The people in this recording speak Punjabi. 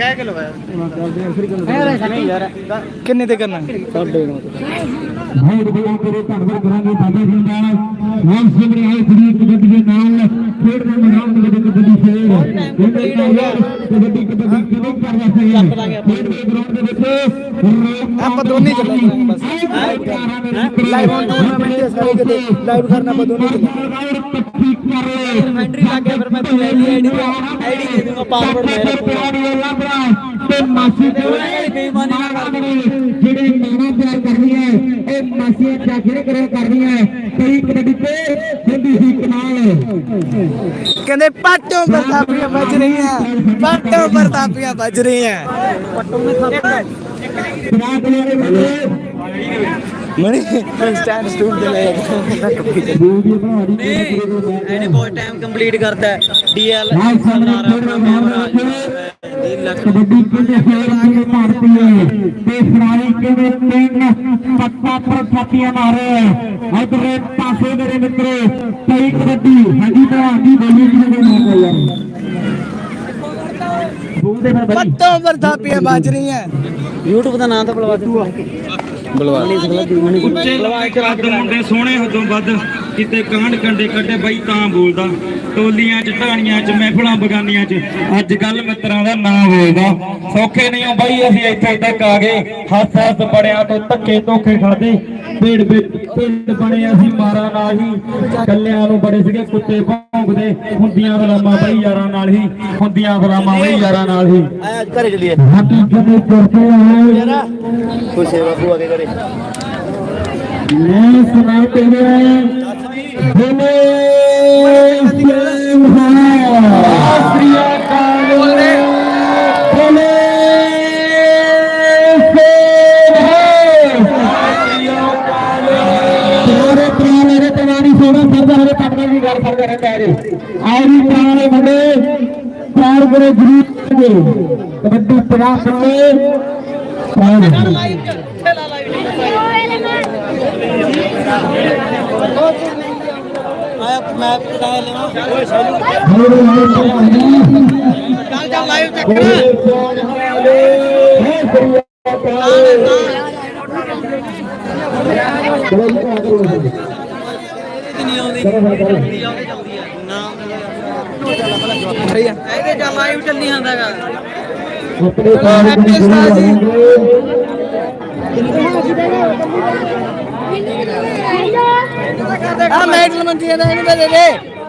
ਕਹਿ ਕੇ ਲਵਾਇਆ। ਕਿੰਨੇ ਤੇ ਕਰਨਾ? ਭਾਈ ਰੁਪਏ ਕਰੇ ਧੰਨਵਾਦ ਕਰਾਂਗੇ ਬਾਬਾ ਜੀ ਦਾ ਨਾਮ ਸਿੰਘ ਰਹੇ ਫਰੀਦ ਕਬੱਡੀ ਦੇ ਨਾਲ ਖੇਡ ਦੇ ਮੈਦਾਨ ਦੇ ਵਿੱਚ ਕਬੱਡੀ ਖੇਡ। ਕਬੱਡੀ ਕਬੱਡੀ ਕਬੱਡੀ ਕਬੱਡੀ ਕਰਦਾ ਸੀ? ਖੇਡ ਦੇ ਗਰਾਊਂਡ ਦੇ ਵਿੱਚ ਆਪਾਂ ਦੋਨੇ ਚੱਲਾਂਗੇ ਬਸ। ਲਾਈਵ ਟੂਰਨਾਮੈਂਟ ਦੇ ਸਾਰੇ ਕਿਤੇ ਲਾਈਵ ਕਰਨਾ ਆਪਾਂ ਦੋਨੇ ਚੱਲਾਂਗੇ ਲੈ ਇਨਵੈਂਟਰੀ ਲੱਗ ਗਿਆ ਫਿਰ ਮੈਂ ਤੁਹਾਨੂੰ ਆਈਡੀ ਆਈਡੀ ਆਈਡੀ ਦੇ ਦੂੰਗਾ ਪਾਸਵਰਡ ਮੈਂ ਰੱਖੂੰਗਾ ਤੇ ਮਾਸੀ ਦੇ ਬੇਈਮਾਨੀ ਨਾ ਕਰ ਜਿਹੜੇ ਨਾਣਾ ਪਿਆਰ ਕਰਦੀਆਂ ਇਹ ਮਾਸੀਆਂ ਚਾਚੇ ਕਰੇ ਕਰਦੀਆਂ ਕਈ ਕਬੱਡੀ ਤੇ ਹੁੰਦੀ ਸੀ ਕਮਾਲ ਕਹਿੰਦੇ ਪਾਟੋਂ ਪ੍ਰਤਾਪੀਆਂ ਵੱਜ ਰਹੀਆਂ। ਪਾਟੋਂ ਪ੍ਰਤਾਪੀਆਂ ਵੱਜ ਰਹੀਆਂ ਰਾਤ ਵਾਲੇ ਬੰਦੇ ਮਣੀ ਸਟੈਂਡ ਸਟੂਡ ਤੇ ਲੈ ਇਹਨੇ ਬਹੁਤ ਟਾਈਮ ਕੰਪਲੀਟ ਕਰਤਾ ਡੀਐਲ ਖੇਡ ਰਿਹਾ ਕਬੱਡੀ ਕਿੰਨੇ ਖੇਡ ਕਿੰਨੇ ਭਾਰਤੀ ਹੈ। ਤੇ ਫਰਾਈ ਕਿੰਨੇ ਤਿੰਨ ਪੱਤਾ ਪਰ ਛਾਤੀਆਂ ਮਾਰੇ ਇਧਰੇ ਪਾਸੇ ਮੇਰੇ ਮਿੱਤਰੋ ਕਈ ਕਬੱਡੀ ਹਾਂਜੀ ਭਰਾਂਦੀ ਬੋਲੀ ਜਿਹਦੇ ਨਾਲ ਯਾਰ ਫਿਰ ਬਈ। ਪਾਟੋਂ ਪ੍ਰਤਾਪੀਆਂ ਵੱਜ ਰਹੀਆਂ। YouTube ਦਾ ਨਾਮ ਤਾਂ ਬੁਲਵਾ ਦੇ। ਬੁਲਵਾ ਉੱਚੇ ਕੱਦ ਮੁੰਡੇ ਸੋਹਣੇ ਹਦੋਂ ਵੱਧ ਕਿਤੇ ਕਾਂਡ ਕੰਡੇ ਕੱਢੇ ਬਈ ਤਾਂ ਬੋਲਦਾ। ਟੋਲੀਆਂ ਚ ਢਾਣੀਆਂ ਚ ਮਹਿਫਲਾਂ ਬਗਾਨੀਆਂ ਚ। ਅੱਜ ਕੱਲ ਮਿੱਤਰਾਂ ਦਾ ਨਾਂ ਬੋਲਦਾ ਸੌਖੇ ਨਹੀਂ ਹੋ ਬਾਈ ਅਸੀਂ ਇੱਥੇ ਤੱਕ ਆ ਗਏ। ਹੱਸ ਹੱਸ ਬੜਿਆਂ ਤੋਂ ਧੱਕੇ ਧੋਖੇ ਖਾਦੇ ਬਣੇ ਅਸੀਂ ਮਾਰਾ ਹੀ ਕੱਲਿਆਂ ਨੂੰ ਬੜੇ ਸੀਗੇ ਕੁੱਤੇ ਭੁਗਦੇ ਹੁੰਦੀਆਂ ਗੁਲਾਮਾਂ ਬਈ ਯਾਰਾਂ ਨਾਲ ਹੀ ਹੁੰਦੀਆਂ ਗੁਲਾਮਾਂ ਬਈ ਯਾਰਾਂ ਨਾਲ ਹੀ। ਘਰੇ ਚਲੀਏ। ਹੱਥੀ ਜਨੇ ਕਰਦੇ ਆ ਖੁਸ਼ ਹੈ ਬਾਪੂ ਅਗੇ ਕਰੇ ਮੈਂ ਸੁਣਾ ਤੇਰੇ ਦਿਨੇ ਆਈ ਪ੍ਰਾਣੇ ਮੁੰਡੇ ਪ੍ਰਾਣ ਗੁਰੂ ਗੁਰੂ ਦੇ ਕਬੱਡੀ ਪੜਾ ਸੁਣੇ ਪ੍ਰਾਣ ਆਇਆ ਮੈਂ ਕਿਹੜਾ ਲੈਵਾਂ ਹਰੇ ਹਰੇ ਪਾਣੀ ਚੱਲ ਚੱਲ ਲਾਈਵ ਚੱਕ ਨਹੀਂ ਆਉਂਦੀ। ਨਹੀਂ ਆਉਂਦੀ ਜਾਂਦੀ ਹੈ ਨਾਮ ਸਹੀ ਆ। ਇਹਦੇ ਚੱਲ ਲਾਈਵ ਚੱਲੀ ਜਾਂਦਾਗਾ ਆਪਣੇ ਨੂੰ ਗੁਰੂ ਬਣਾਉਂਦੇ ਆ। ਮੈਡਲ ਮੰਜੀ ਦਾ ਇਹਨੂੰ ਦੇ ਦੇ।